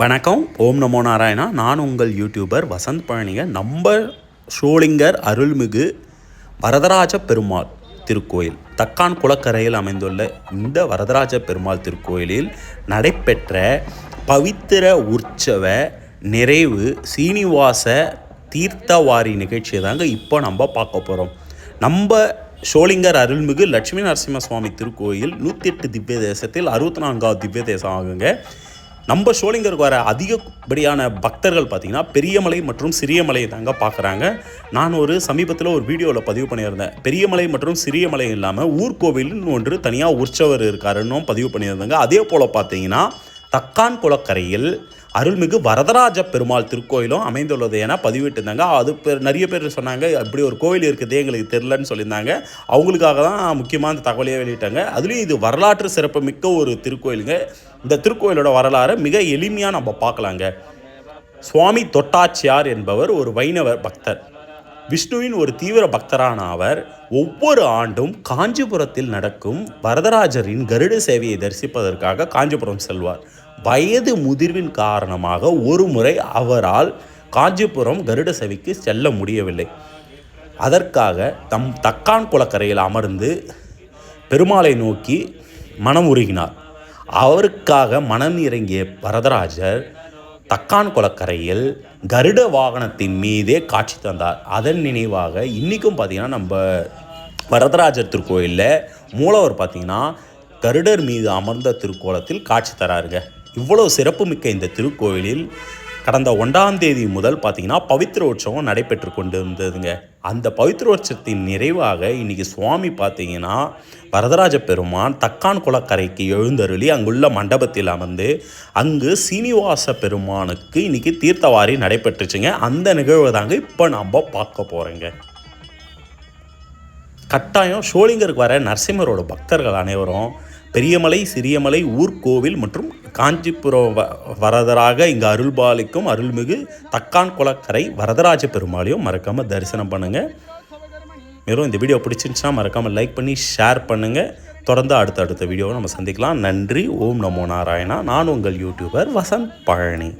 வணக்கம். ஓம் நமோ நாராயணா. நான் உங்கள் யூடியூபர் வசந்த் பழனிங்க. நம்ம ஷோலிங்கர் அருள்மிகு வரதராஜ பெருமாள் திருக்கோயில் தக்கான் குளக்கரையில் அமைந்துள்ள இந்த வரதராஜ பெருமாள் திருக்கோயிலில் நடைபெற்ற பவித்திர உற்சவ நிறைவு சீனிவாச தீர்த்தவாரி நிகழ்ச்சியை தாங்க இப்போ நம்ம பார்க்க போகிறோம் நம்ம ஷோலிங்கர் அருள்மிகு லட்சுமி நரசிம்ம சுவாமி திருக்கோயில் நூற்றி எட்டு திவ்ய தேசத்தில் அறுபத்தி நான்காவது திவ்ய தேசம் ஆகுங்க. நம்ம ஷோலிங்கருக்கு வர அதிகப்படியான பக்தர்கள் பார்த்திங்கன்னா பெரியமலை மற்றும் சிறியமலை தாங்க பார்க்குறாங்க. நான் ஒரு சமீபத்தில் ஒரு வீடியோவில் பதிவு பண்ணியிருந்தேன். பெரியமலை மற்றும் சிறியமலை இல்லாமல் ஊர்கோவில்னு ஒன்று தனியாக உற்சவர் இருக்காருன்னு பதிவு பண்ணியிருந்தாங்க. அதே போல் பார்த்தீங்கன்னா தக்கான் குளக்கரையில் அருள்மிகு வரதராஜ பெருமாள் திருக்கோயிலும் அமைந்துள்ளது என பதிவிட்டிருந்தாங்க. அது பேர் நிறைய பேர் சொன்னாங்க அப்படி ஒரு கோவில் இருக்குது எங்களுக்கு தெரிலன்னு சொல்லியிருந்தாங்க. அவங்களுக்காக தான் முக்கியமாக அந்த தகவலையே வெளியிட்டாங்க. அதுலேயும் இது வரலாற்று சிறப்புமிக்க ஒரு திருக்கோயிலுங்க. இந்த திருக்கோயிலோட வரலாறை மிக எளிமையாக நம்ம பார்க்கலாங்க. சுவாமி தொட்டாச்சியார் என்பவர் ஒரு வைணவர் பக்தர். விஷ்ணுவின் ஒரு தீவிர பக்தரான அவர் ஒவ்வொரு ஆண்டும் காஞ்சிபுரத்தில் நடக்கும் வரதராஜரின் கருட சேவையை தரிசிப்பதற்காக காஞ்சிபுரம் செல்வார். வயது முதிர்வின் காரணமாக ஒரு முறை அவரால் காஞ்சிபுரம் கருட சபைக்கு செல்ல முடியவில்லை. அதற்காக தம் தக்கான் குளக்கரையில் அமர்ந்து பெருமாளை நோக்கி மனம் உருகினார் அவருக்காக மனம் இறங்கிய வரதராஜர் தக்கான் குளக்கரையில் கருட வாகனத்தின் மீதே காட்சி தந்தார். அதன் நினைவாக இன்றைக்கும் பார்த்தீங்கன்னா நம்ம வரதராஜர் திருக்கோயிலில் மூலவர் பார்த்திங்கன்னா கருடர் மீது அமர்ந்த திருக்கோலத்தில் காட்சி தராருங்க. இவ்வளோ சிறப்புமிக்க இந்த திருக்கோயிலில் கடந்த ஒன்றாம் தேதி முதல் பார்த்திங்கன்னா பவித்திர உற்சவம் நடைபெற்று கொண்டு இருந்ததுங்க அந்த பவித்திர உற்சவத்தின் நிறைவாக இன்னைக்கு சுவாமி பார்த்தீங்கன்னா வரதராஜ பெருமான் தக்கான் குளக்கரைக்கு எழுந்தருளி அங்குள்ள மண்டபத்தில் அமர்ந்து அங்கு சீனிவாச பெருமானுக்கு இன்றைக்கி தீர்த்தவாரி நடைபெற்றுச்சுங்க. அந்த நிகழ்வை தாங்க இப்போ நம்ம பார்க்க போகிறோங்க கட்டாயம் ஷோலிங்கருக்கு வர நரசிம்மரோட பக்தர்கள் அனைவரும் பெரியமலை சிறியமலை ஊர்கோவில் மற்றும் காஞ்சிபுரம் வ வரதராக இங்கே அருள்பாலிக்கும் அருள்மிகு தக்கான் குளக்கரை வரதராஜ பெருமாளையும் மறக்காமல் தரிசனம் பண்ணுங்கள் மேலும் இந்த வீடியோ பிடிச்சிருந்துச்சுன்னா மறக்காமல் லைக் பண்ணி ஷேர் பண்ணுங்கள் தொடர்ந்து அடுத்த அடுத்த வீடியோவை நம்ம சந்திக்கலாம். நன்றி. ஓம் நமோ நாராயணா. நான் உங்கள் YouTuber Vasanth Palani.